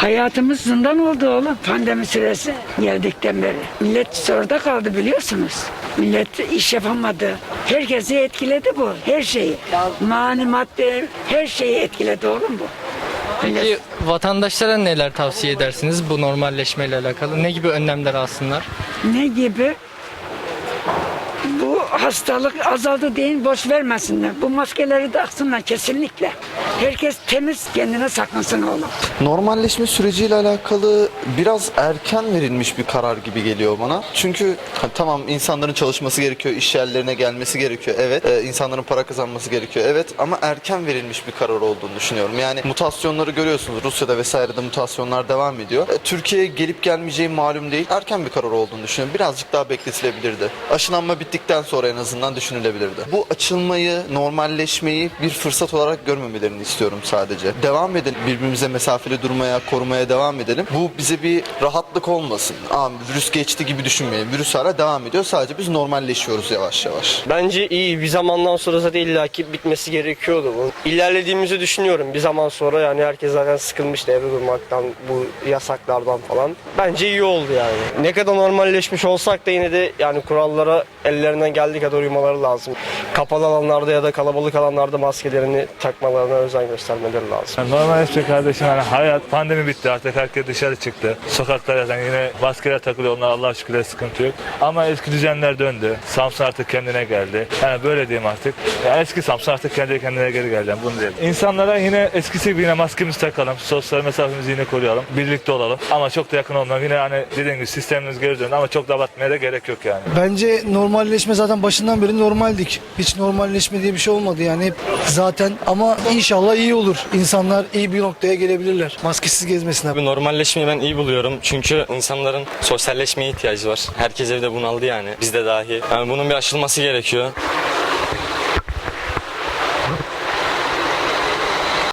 Hayatımız zindan oldu oğlum. Pandemi süresi geldikten beri. Millet soruda kaldı biliyorsunuz. Millet iş yapamadı. Herkesi etkiledi bu. Her şeyi. Mani madde her şeyi etkiledi oğlum bu. Peki vatandaşlara neler tavsiye edersiniz bu normalleşmeyle alakalı? Ne gibi önlemler alsınlar? Ne gibi? Hastalık azaldı deyin boş vermesinler. Bu maskeleri taksınlar kesinlikle. Herkes temiz kendine saklansın oğlum. Normalleşme süreciyle alakalı biraz erken verilmiş bir karar gibi geliyor bana. Çünkü ha, tamam insanların çalışması gerekiyor, iş yerlerine gelmesi gerekiyor. Evet, Ee, insanların para kazanması gerekiyor. Evet ama erken verilmiş bir karar olduğunu düşünüyorum. Yani mutasyonları görüyorsunuz. Rusya'da vesairede mutasyonlar devam ediyor. E, Türkiye'ye gelip gelmeyeceği malum değil. Erken bir karar olduğunu düşünüyorum. Birazcık daha bekletilebilirdi. Aşılanma bittikten sonra en azından düşünülebilirdi. Bu açılmayı, normalleşmeyi bir fırsat olarak görmemelerini istiyorum sadece. Devam edelim. Birbirimize mesafeli durmaya, korumaya devam edelim. Bu bize bir rahatlık olmasın. Aa, virüs geçti gibi düşünmeyelim. Virüs hala devam ediyor. Sadece biz normalleşiyoruz yavaş yavaş. Bence iyi. Bir zamandan sonra zaten illaki bitmesi gerekiyordu bu. İlerlediğimizi düşünüyorum. Bir zaman sonra yani herkes zaten sıkılmıştı evde durmaktan, bu yasaklardan falan. Bence iyi oldu yani. Ne kadar normalleşmiş olsak da yine de yani kurallara ellerinden geldiği kadar uymaları lazım. Kapalı alanlarda ya da kalabalık alanlarda maskelerini takmalarına özen göstermeleri lazım. Yani Normal işte kardeşim yani hayat pandemi bitti artık herkes dışarı çıktı. Sokaklar zaten yine maskeler takılıyor onlar Allah'a şükür sıkıntı yok. Ama eski düzenler döndü. Samsun artık kendine geldi. Yani böyle diyeyim artık. Ya eski Samsun artık kendi kendine geri geldi. Yani bunu diyelim. İnsanlara yine eskisi gibi yine maskemizi takalım. Sosyal mesafemizi yine koruyalım. Birlikte olalım. Ama çok da yakın olmayalım. Yine hani dediğim gibi sistemimiz geri döndü ama çok da abartmaya da gerek yok yani. Bence normalleşme zaten başından beri normaldik. Hiç normalleşme diye bir şey olmadı yani hep zaten ama inşallah iyi olur. İnsanlar iyi bir noktaya gelebilirler. Maskesiz gezmesinler. Abi normalleşmeyi ben iyi buluyorum. Çünkü insanların sosyalleşmeye ihtiyacı var. Herkes evde bunaldı yani. Biz de dahi. Yani bunun bir aşılması gerekiyor.